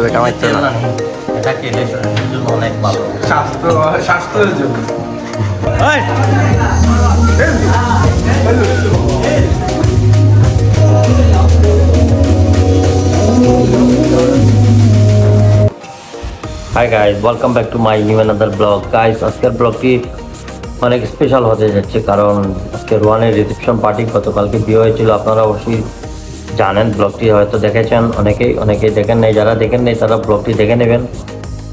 হবে কামাইতে না। এটা hi guys welcome back to my new another blog guys আজকের ব্লগটি অনেক স্পেশাল হতে যাচ্ছে, কারণ আজকে রোয়ানের রিসেপশন পার্টি গতকালকে বিয়ে হয়েছিল। আপনারা অবশ্যই জানেন ব্লগটি হয়তো দেখেছেন অনেকেই অনেকেই দেখেন নেই, যারা দেখেন নেই তারা ব্লগটি দেখে নেবেন।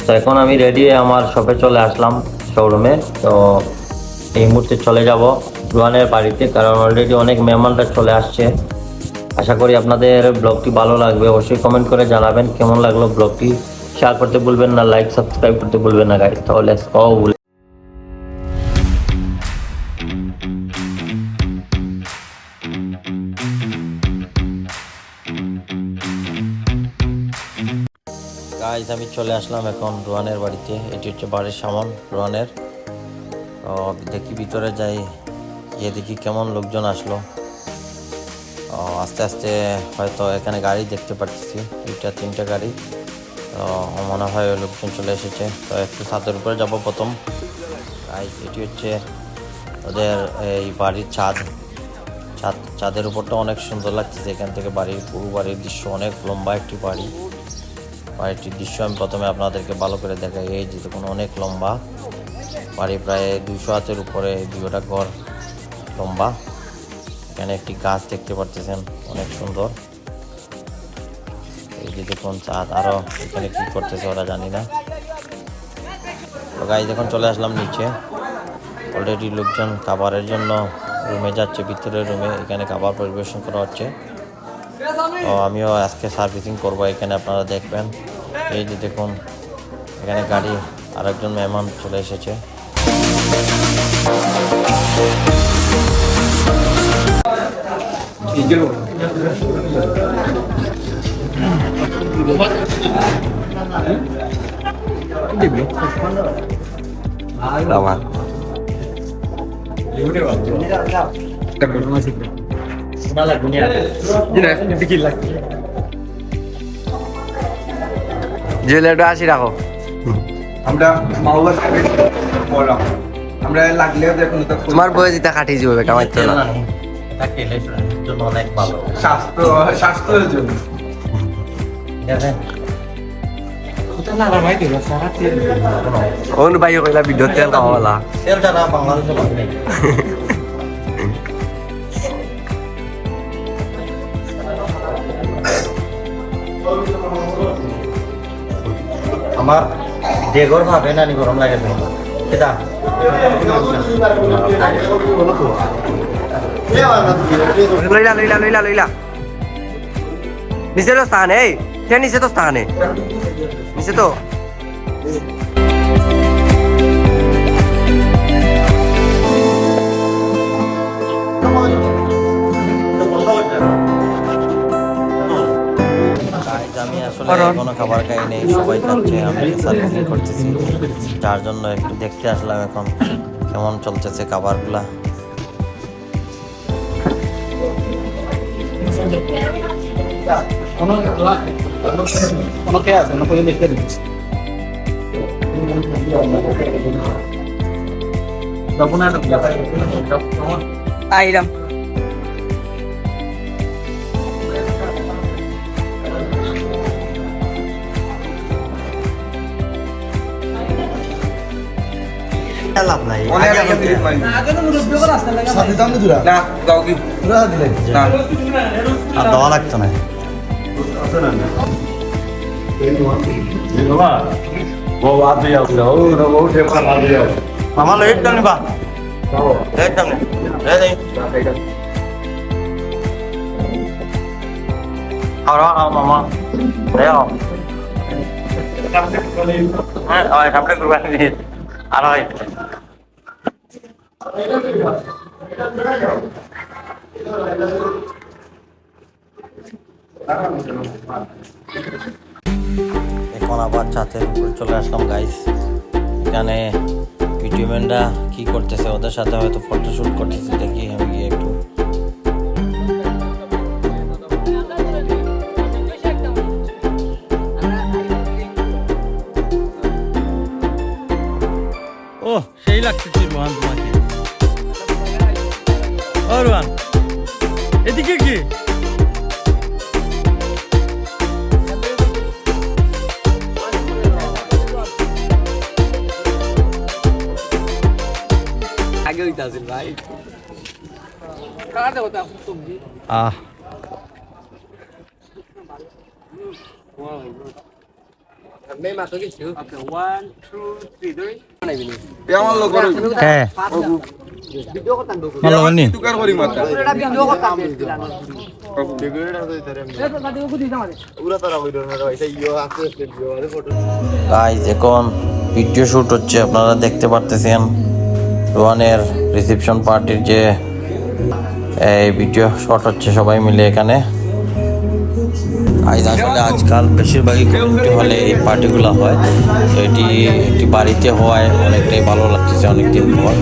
তো এখন আমি রেডি আমার শপে চলে আসলাম শোরুমে তো এই মুহূর্তে চলে যাব রোয়ানের বাড়িতে, কারণ অলরেডি অনেক মেহমানরা চলে আসছে। আশা করি আপনাদের ব্লগটি ভালো লাগবে, অবশ্যই কমেন্ট করে জানাবেন কেমন লাগল ব্লগটি শেয়ার করতে ভুলবেন না লাইক সাবস্ক্রাইব করতে ভুলবেন না গাইজ তাহলে গাইজ আমি চলে আসলাম এখন রোহানের বাড়িতে। এটি হচ্ছে বাড়ির সামন, রোহানের। দেখি ভিতরে যাই, গিয়ে দেখি কেমন লোকজন আসলো। আস্তে আস্তে হয়তো এখানে গাড়ি দেখতে পাচ্ছি দুইটা, তিনটা গাড়ি। তো মনে হয় লোকজন চলে এসেছে। তো একটু ছাদের উপরে যাব প্রথম। গাইজ এটি হচ্ছে ওদের এই বাড়ির ছাদ। ছাদ, ছাদের উপরটা অনেক সুন্দর লাগতেছে। এখান থেকে বাড়ির পুরো বাড়ির দৃশ্য অনেক লম্বা একটি বাড়ি। বাড়িটির দৃশ্য আমি প্রথমে আপনাদেরকে ভালো করে দেখাই। এই যে দেখুন, অনেক লম্বা। বাড়ি প্রায় দুশো হাতের উপরে দুটা ঘর লম্বা। এখানে একটি গাছ দেখতে পারতেছেন, অনেক সুন্দর। এই যে দেখুন, চাঁদ আরও এখানে কি করতেছে ওরা জানি না। গাই দেখুন চলে আসলাম নিচে। অলরেডি লোকজন খাবারের জন্য রুমে যাচ্ছে, ভিতরের রুমে এখানে খাবার পরিবেশন করা হচ্ছে। তো আমিও আজকে সার্ভিসিং করব এখানে আপনারা দেখবেন। এই যে দেখুন এখানে গাড়ি আরেকজন মেহমান চলে এসেছে। আমার জুয়েলারিটা আসি রাখো। আমরা মাওয়া থেকে বললাম আমরা লাগলেও দেখুন তোমার বয়ে দিতে কাটি যাবে কামাইতে তেল না। না নেই। এটা জন্য অনেক ভালো। স্বাস্থ্য স্বাস্থ্যের জন্য। কোন ভাই কইলা ভিডিও তেল কামালা তেল ছাড়া বাংলাদেশে আমার দেগর ভাবে নানি গরম লাগে এটা? লইলা লইলা লইলা লইলা। নিচে স্থান, এই। নিচে তো স্থান নিচে তো। আসলে কোনো খাবার খাই নেই সবাই খাচ্ছে আমি সার্ভিসিং করতেছি। যার জন্য একটু দেখতে আসলাম এখন কেমন চলতেছে খাবারগুলা। আইরাম। আর দেওয়া লাগতো না। মামা লেট দাম লেট দাম আর আর মামা। আও হ্যাঁ সামনে কুরবানি আর ওই এখন আবার ছাতের উপরে চলে আসলাম গাইস এখানে ভিডিও ম্যানরা কি করতেছে, ওদের সাথে হয়তো ফটোশুট করতেছে, দেখি। আহ হ্যাঁ করি মাথা গাইজ এখন ভিডিও শুট হচ্ছে আপনারা দেখতে পারতেছেন রোহানের রিসেপশন পার্টির যে, এই ভিডিও শট হচ্ছে সবাই মিলে এখানে। আজ আসলে আজকাল বেশিরভাগই কমিউনিটি হলে এই পার্টিগুলো হয়। তো এটি একটি বাড়িতে হওয়ায় অনেকটাই ভালো লাগতেছে অনেকদিন পর।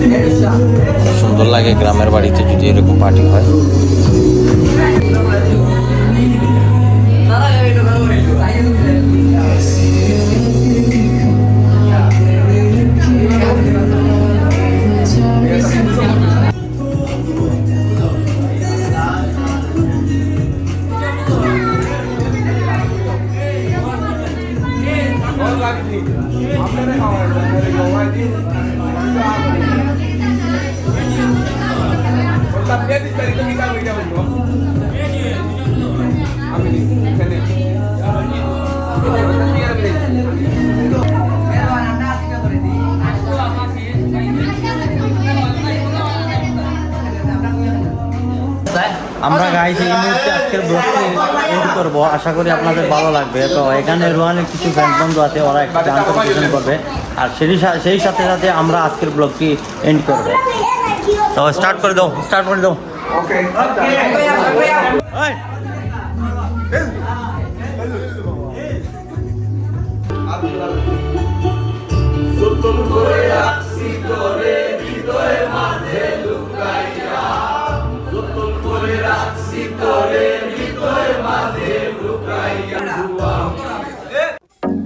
সুন্দর লাগে গ্রামের বাড়িতে যদি এরকম পার্টি হয়। আমরা গাইছি আজকের ব্লগটি এন্ড করব। আশা করি আপনাদের ভালো লাগবে। তো এখানে রোহানের কিছু ফ্রেন্ড বন্ধু আছে, ওরা একটু গান কম্পিটিশন করবে। আর সেই সেই সাথে সাথে আমরা আজকের ব্লগটি এন্ড করব। তো স্টার্ট করে দাও স্টার্ট করে দাও। ওকে এই,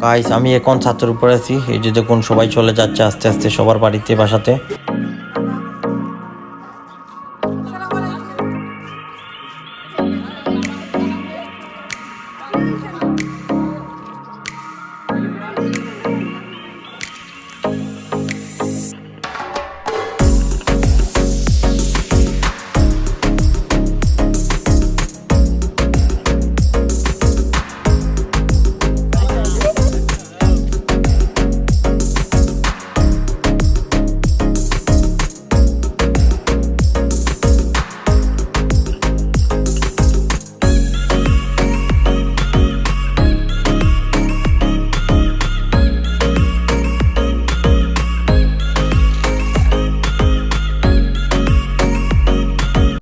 গাইস আমি এখন ছাত্রের উপরে আছি। এই যে দেখুন সবাই চলে যাচ্ছে আস্তে আস্তে সবার বাড়িতে বাসাতে।